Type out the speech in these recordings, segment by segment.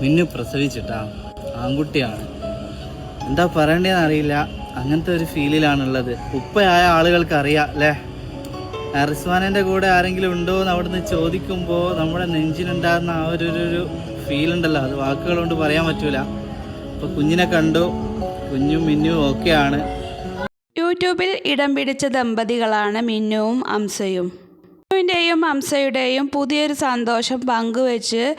മിന്നു പ്രസവിച്ചിട്ടാ. ആൺകുട്ടിയാണ്. എന്താ പറയണ്ടേന്ന് അറിയില്ല അങ്ങനത്തെ ഒരു ഫീലിലാണുള്ളത്. ഉപ്പയായ ആളുകൾക്ക് അറിയാം അല്ലേ? റിസ്വാനന്റെ കൂടെ ആരെങ്കിലും ഉണ്ടോ എന്ന് അവിടുന്ന് ചോദിക്കുമ്പോൾ നമ്മുടെ നെഞ്ചിനുണ്ടാകുന്ന ആ ഒരു ഒരു- ഉണ്ടല്ലോ. അത് വാക്കുകൾ കൊണ്ട് പറയാൻ പറ്റൂല. അപ്പോൾ കുഞ്ഞിനെ കണ്ടു. കുഞ്ഞും മിന്നും ഒക്കെയാണ്. യൂട്യൂബിൽ ഇടം പിടിച്ച ദമ്പതികളാണ് മിന്നുവും അംസയും. മിന്നുവിന്റെയും അംസയുടെയും പുതിയൊരു സന്തോഷം പങ്കുവെച്ച്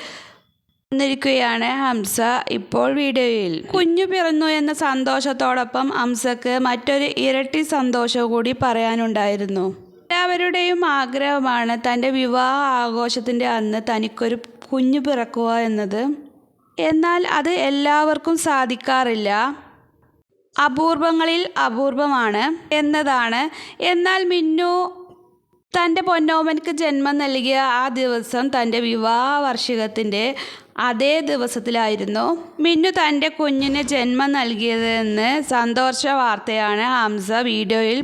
വന്നിരിക്കുകയാണ് ഹംസ ഇപ്പോൾ വീഡിയോയിൽ. കുഞ്ഞു പിറന്നു എന്ന സന്തോഷത്തോടൊപ്പം ഹംസക്ക് മറ്റൊരു ഇരട്ടി സന്തോഷം കൂടി പറയാനുണ്ടായിരുന്നു. എല്ലാവരുടെയും ആഗ്രഹമാണ് തന്റെ വിവാഹ ആഘോഷത്തിന്റെ അന്ന് തനിക്കൊരു കുഞ്ഞു പിറക്കുക എന്നത്. എന്നാൽ അത് എല്ലാവർക്കും സാധിക്കാറില്ല. അപൂർവങ്ങളിൽ അപൂർവമാണ് എന്നതാണ്. എന്നാൽ മിന്നു തന്റെ പൊന്നോമനക്ക് ജന്മം നൽകിയ ആ ദിവസം തന്റെ വിവാഹ വാർഷികത്തിന്റെ അതേ ദിവസത്തിലായിരുന്നു മിന്നു തന്റെ കുഞ്ഞിന് ജന്മം നൽകിയതെന്ന് സന്തോഷ വാർത്തയാണ് ഹംസ വീഡിയോയിൽ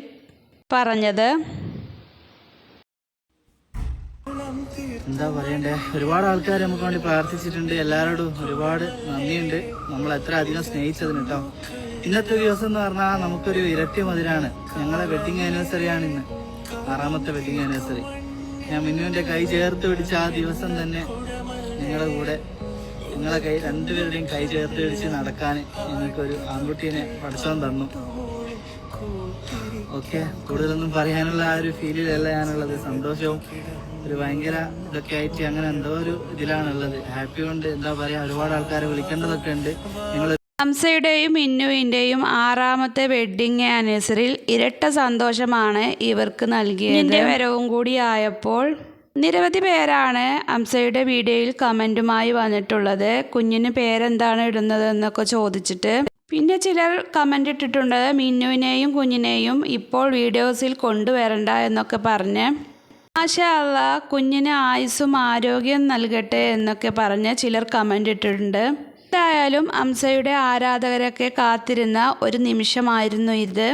പറഞ്ഞത്. എന്താ പറയണ്ടേ? ഒരുപാട് ആൾക്കാർ നമുക്ക് വേണ്ടി പ്രാർത്ഥിച്ചിട്ടുണ്ട്. എല്ലാവരോടും ഒരുപാട് നന്ദിയുണ്ട്. നമ്മൾ എത്ര അധികം സ്നേഹിച്ചതിന് കേട്ടോ ഇന്നത്തെ ദിവസം എന്ന് പറഞ്ഞാൽ നമുക്കൊരു ഇരട്ടി മതിലാണ് ഞങ്ങളെ വെഡിങ് ആനിവേഴ്സറി ആണ് ഇന്ന്. ആറാമത്തെ വെഡിങ് ആനിവേഴ്സറി ഞാൻ മിന്നുവിന്റെ കൈ ചേർത്ത് പിടിച്ച ആ ദിവസം തന്നെ നിങ്ങളുടെ കൂടെ നിങ്ങളെ കൈ രണ്ടുപേരുടെയും കൈ ചേർത്ത് പിടിച്ച് നടക്കാൻ നിങ്ങൾക്കൊരു ആൺകുട്ടീനെ പഠിച്ചാൻ തന്നു. ഓക്കെ കൂടുതലൊന്നും പറയാനുള്ള ആ ഒരു ഫീലിലല്ല ഞാനുള്ളത്. സന്തോഷവും ഒരു ഭയങ്കര ഇതൊക്കെ ആയിട്ട് അങ്ങനെ എന്തോ ഒരു ഇതിലാണുള്ളത്. ഹാപ്പി കൊണ്ട് എന്താ പറയാ ഒരുപാട് ആൾക്കാരെ വിളിക്കേണ്ടതൊക്കെ ഉണ്ട്. നിങ്ങൾ ഹംസയുടെയും ഇന്നുവിന്റെയും ആറാമത്തെ വെഡ്ഡിങ് ആനിവേഴ്സറിയിൽ ഇരട്ട സന്തോഷമാണ് ഇവർക്ക് നൽകിയത്. വരവും കൂടി ആയപ്പോൾ നിരവധി പേരാണ് അംസയുടെ വീഡിയോയിൽ കമന്റുമായി വന്നിട്ടുള്ളത്. കുഞ്ഞിന് പേരെന്താണ് ഇടുന്നത് എന്നൊക്കെ ചോദിച്ചിട്ട്. പിന്നെ ചിലർ കമന്റ് ഇട്ടിട്ടുണ്ട് മിന്നുവിനെയും കുഞ്ഞിനെയും ഇപ്പോൾ വീഡിയോസിൽ കൊണ്ടുവരണ്ട എന്നൊക്കെ പറഞ്ഞ്. മാഷാ അല്ലാ കുഞ്ഞിന് ആയുസ്സും ആരോഗ്യം നൽകട്ടെ എന്നൊക്കെ പറഞ്ഞ് ചിലർ കമന്റ് ഇട്ടിട്ടുണ്ട്. എന്തായാലും അംസയുടെ ആരാധകരൊക്കെ കാത്തിരുന്ന ഒരു നിമിഷമായിരുന്നു ഇത്.